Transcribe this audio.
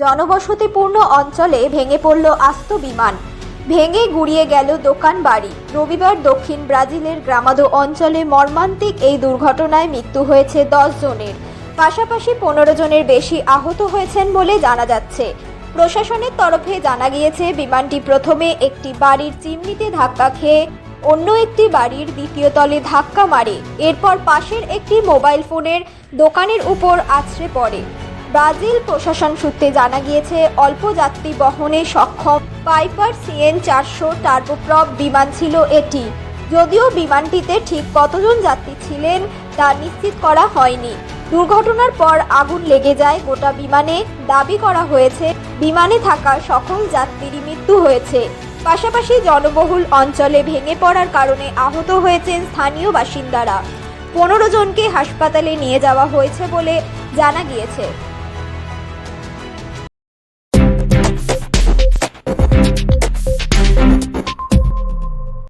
জনবসতিপূর্ণ অঞ্চলে ভেঙে পড়ল আস্ত বিমান। ভেঙে গুড়িয়ে গেল দোকান বাড়ি। রবিবার দক্ষিণ ব্রাজিলের গ্রামাদো অঞ্চলে মর্মান্তিক এই দুর্ঘটনায় মৃত্যু হয়েছে দশ জনের। পাশাপাশি পনেরো জনের বেশি আহত হয়েছেন বলে জানা যাচ্ছে। প্রশাসনের তরফে জানা গিয়েছে, বিমানটি প্রথমে একটি বাড়ির চিমনিতে ধাক্কা খেয়ে অন্য একটি বাড়ির দ্বিতীয় তলে ধাক্কা মারে। এরপর পাশের একটি মোবাইল ফোনের দোকানের উপর আছড়ে পড়ে। ব্রাজিল প্রশাসন সূত্রে জানা গিয়েছে, অল্প যাত্রী বহনে সক্ষম পাইপার সিএন চারশো টার্বোপ্রপ বিমান ছিল এটি। যদিও বিমানটিতে ঠিক কতজন যাত্রী ছিলেন তা নিশ্চিত করা হয়নি। দুর্ঘটনার পর আগুন লেগে যায় গোটা বিমানে। দাবি করা হয়েছে, বিমানে থাকা সকল যাত্রীরই মৃত্যু হয়েছে। পাশাপাশি জনবহুল অঞ্চলে ভেঙে পড়ার কারণে আহত হয়েছেন স্থানীয় বাসিন্দারা। পনেরো জনকে হাসপাতালে নিয়ে যাওয়া হয়েছে বলে জানা গিয়েছে।